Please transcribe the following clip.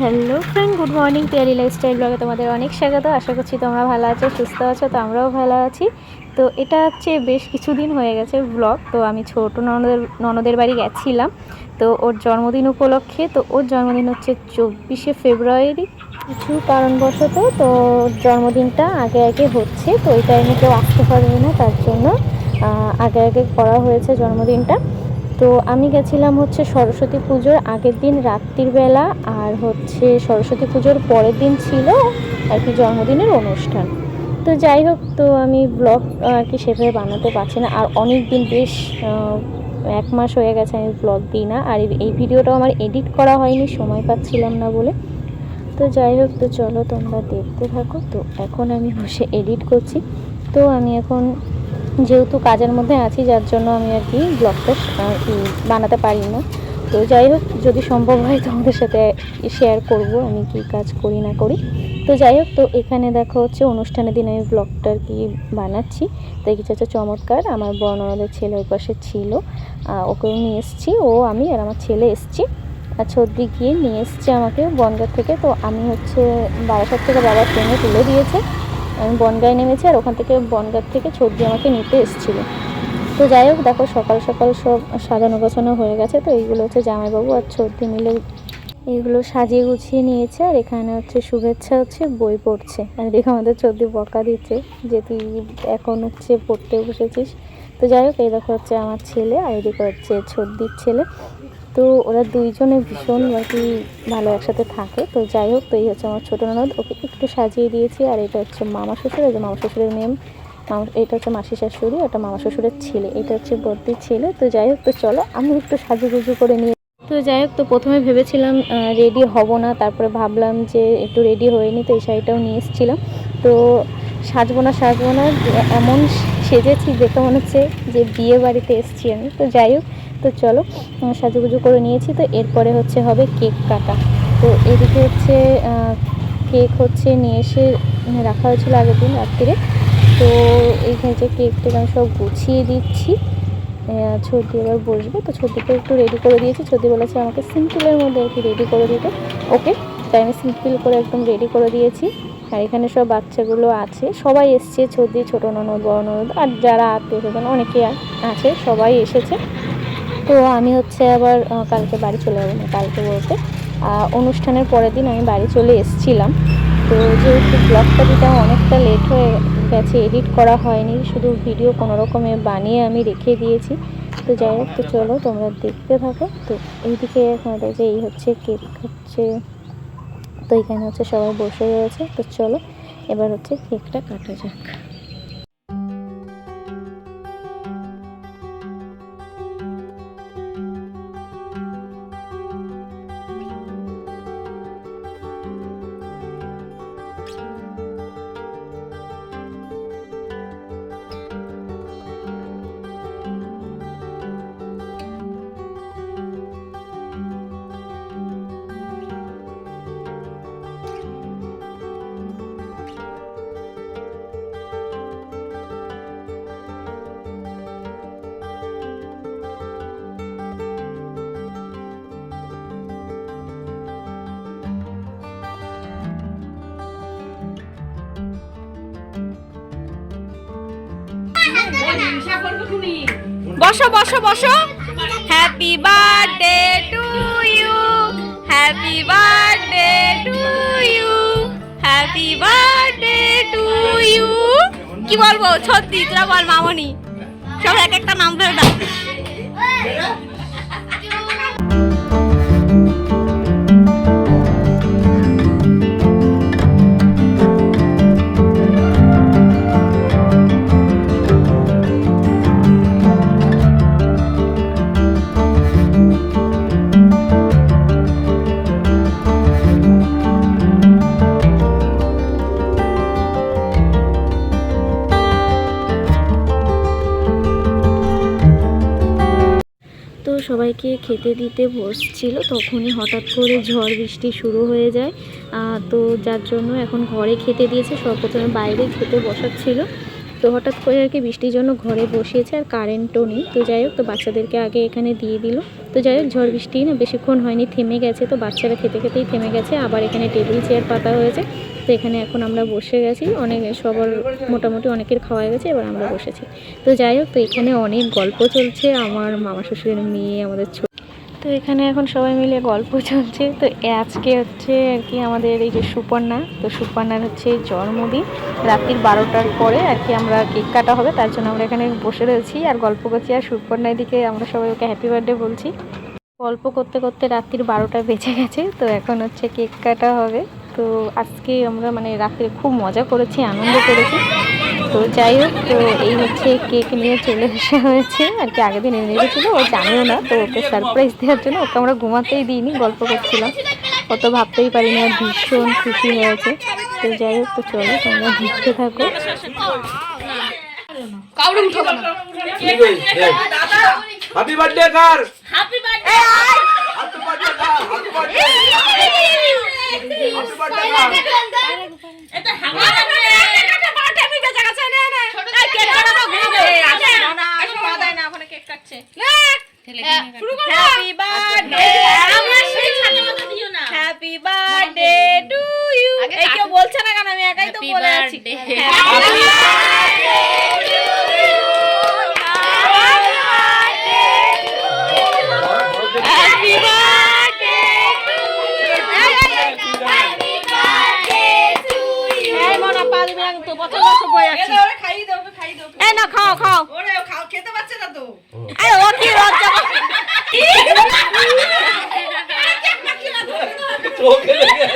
Hello friend, good morning Pyari lifestyle ব্লগে তোমাদের অনেক স্বাগত। আশা করছি তোমরা ভালো আছো, সুস্থ আছো, তো আমরাও ভালো আছি। তো এটা হচ্ছে বেশ কিছুদিন হয়ে গেছে ব্লগ তো আমি ছোট ননদের ননদের বাড়ি গেছিলাম। তো ওর জন্মদিন উপলক্ষে, তো ওর জন্মদিন হচ্ছে চব্বিশে ফেব্রুয়ারি, কিছু কারণবশত তো জন্মদিনটা আগে আগে হচ্ছে, তো ওই টাইমে কেউ আসতে পারবে না, তার জন্য আগে আগে করা হয়েছে জন্মদিনটা। তো আমি গেছিলাম হচ্ছে সরস্বতী পুজোর আগের দিন রাত্রির বেলা আর হচ্ছে সরস্বতী পুজোর পরের দিন ছিল আর কি জন্মদিনের অনুষ্ঠান। তো যাই হোক, তো আমি ব্লগ আর কি সেভাবে বানাতে পারছি না। আর অনেক দিন বেশ এক মাস হয়ে গেছে আমি ব্লগ দিই না। আর এই- এই ভিডিওটাও আমার এডিট করা হয়নি, সময় পাচ্ছিলাম না বলে। তো যাই হোক, তো চলো তোমরা দেখতে থাকো। তো এখন আমি বসে এডিট করছি। তো আমি এখন যেহেতু কাজের মধ্যে আছি, যার জন্য আমি আর কি ব্লগটা বানাতে পারি না। তো যাই হোক, যদি সম্ভব হয় তোমাদের সাথে শেয়ার করব, আমি কি কাজ করি না করি। তো যাই হোক, তো এখানে দেখো হচ্ছে অনুষ্ঠানের দিন আমি ব্লগটা আর কি বানাচ্ছি। দেখেছি হচ্ছে চমৎকার, আমার বর্ণনাদের ছেলে ওই পাশে ছিল। ওকেও নিয়ে এসেছি, ও, আমি আর আমার ছেলে এসেছি। আর ছদ্রি গিয়ে নিয়ে এসছে আমাকে বনগাঁ থেকে। তো আমি হচ্ছে বারাসাত থেকে বাবার ট্রেনে তুলে দিয়েছে। আমি বনগাঁয় নেমেছি আর ওখান থেকে বনগাঁ থেকে ছদ্রি আমাকে নিতে এসেছিল। তো যাই হোক, দেখো সকাল সকাল সব সাজানো গোছানো হয়ে গেছে, তো এইগুলো হচ্ছে জামাইবাবু আর ছদ্রি মিলে এইগুলো সাজিয়ে গুছিয়ে নিয়েছে আর এখানে হচ্ছে শুভেচ্ছা হচ্ছে, বই পড়ছে। আর দেখো আমাদের চোদ্দি বকা দিচ্ছে যে তুই এখন হচ্ছে পড়তে বসেছিস। তো যাই হোক, এই দেখো হচ্ছে আমার ছেলে আর এদিকে হচ্ছে ছদ্দির ছেলে। তো ওরা দুইজনে ভীষণ আর কি ভালো একসাথে থাকে। তো যাই হোক, তো এই হচ্ছে আমার ছোটো ননদ। ওকে একটু সাজিয়ে দিয়েছি, আর এটা হচ্ছে মামা শ্বশুর যে মামা শ্বশুরের মেয়ে। মামা, এটা হচ্ছে মাসি শাশুড়ি ওটা মামা শ্বশুরের ছেলে, এটা হচ্ছে বদ্দির ছেলে। তো যাই হোক, তো চলো আমি একটু সাজুগুজু করে নিয়ে তো যাই হোক, তো প্রথমে ভেবেছিলাম রেডি হব না, তারপরে ভাবলাম যে একটু রেডি হয়ে নি তো এই শাড়িটাও নিয়ে এসেছিলাম। তো সাজবো না সাজবো না, এমন সেজেছি দেখে মনে হচ্ছে যে বিয়ে বাড়িতে এসেছি আমি। তো যাই হোক তো চলো সাজুগুজু করে নিয়েছি তো এরপরে হচ্ছে হবে কেক কাটা। তো এদিকে হচ্ছে কেক হচ্ছে নিয়ে এসে রাখা হয়েছিল আগের দিন রাত্রিরে। তো এইখানে যে কেকটাকে আমি সব গুছিয়ে দিচ্ছি। ছর্দি এবার বসবে। তো ছর্দিকে একটু রেডি করে দিয়েছি। ছর্দি বলেছে আমাকে সিম্পলের মধ্যে আর কি রেডি করে দিতে। ওকে, তাই আমি সিম্পল করে একদম রেডি করে দিয়েছি। আর এখানে সব বাচ্চাগুলো আছে। সবাই এসছে, ছর্দি, ছোটো ননদ, বড় ননদ। আর যারা আত্মীয় স্বজন, অনেকে আছে, সবাই এসেছে। তো আমি হচ্ছে আবার কালকে বাড়ি চলে যাব না, কালকে বলতে। অনুষ্ঠানের পরের দিন আমি বাড়ি চলে এসেছিলাম। তো যেহেতু ব্লগটা দিতে অনেকটা লেট হয়ে গেছে এডিট করা হয়নি, শুধু ভিডিও কোনো রকমে বানিয়ে আমি রেখে দিয়েছি। তো যাই হোক, তো চলো তোমরা দেখতে থাকো। তো এইদিকে আমাদের যে এই হচ্ছে কেক হচ্ছে তো এখানে হচ্ছে সবাই বসে রয়েছে। তো চলো, এবার হচ্ছে কেকটা কাটা যাক। বসো বসো বসো। Happy birthday to you happy birthday to you happy birthday to you কি বলব? সত্যি, তোরা বল, মামনি। সব এক একটা নাম ধরে দাও সবাইকে খেতে দিতে বসছিল, তখনই হঠাৎ করে ঝড় বৃষ্টি শুরু হয়ে যায়। তো যার জন্য এখন ঘরে খেতে দিয়েছে, সব প্রথমে বাইরে খেতে বসাচ্ছিল। তো হঠাৎ করে আর কি বৃষ্টির জন্য ঘরে বসিয়েছে আর কারেন্টও নেই। তো যাই হোক, তো বাচ্চাদেরকে আগে এখানে দিয়ে দিল। তো যাই হোক, ঝড় বৃষ্টি না বেশিক্ষণ হয়নি, থেমে গেছে। তো বাচ্চারা খেতে খেতেই থেমে গেছে। আবার এখানে টেবিল, চেয়ার, পাতা হয়েছে। তো এখানে এখন আমরা বসে গেছি। অনেক সবার মোটামুটি অনেকের খাওয়া গেছে, এবার আমরা বসেছি। তো যাই হোক, তো এখানে অনেক গল্প চলছে। আমার মামা শ্বশুরের মেয়ে, আমাদের তো এখানে এখন সবাই মিলে গল্প চলছে। তো আজকে হচ্ছে আর কি আমাদের এই যে সুপর্ণা, তো সুপর্ণার হচ্ছে জন্মদিন। রাত্রির বারোটার পরে আর কি আমরা কেক কাটা হবে, তার জন্য আমরা এখানে বসে রয়েছি আর গল্প করছি। আর সুপর্ণার দিকে আমরা সবাই ওকে হ্যাপি বার্থডে বলছি। গল্প করতে করতে রাত্রির বারোটা বেজে গেছে, তো এখন হচ্ছে কেক কাটা হবে। তো আজকে আমরা মানে রাত্রে খুব মজা করেছি আনন্দ করেছি। তো যাই হোক তো এই হচ্ছে কেক নিয়ে চলে আসা হয়েছে। আর কি আগের দিন এনে রেখেছিলো ও জানেও না তো ওকে সারপ্রাইজ দেওয়ার জন্য ওকে আমরা ঘুমাতেই দিইনি গল্প করছিলাম। ও তো ভাবতেই পারিনি আর ভীষণ খুশি হয়েছে। তো যাই হোক তো চলো তোমরা দেখতে থাকো। কাউরে উঠাবো না। হ্যাপি বার্থডে কার? হ্যাপি হ্যাপি বার্থডে কার হ্যাপি বার্থডে হ্যাপি বার্থডে কার এটা হামার এটা বার্থডে আমি বেঁচে গেছে নে নে এই কেক কাটা ঘুরে আসে না এখন পা দেয় না ওখানে কেক কাটছে শুরু করো হ্যাপি বার্থডে টু ইউ এই কেউ বলছে না কেন আমি একাই তো বলে আছি হ্যাপি বার্থডে না তো বছর বছর বই আছে। এই না খাও খাও। ওরে খাও খেতে পারছে না তো। এই ও কি লজ্জা চোখে লেগে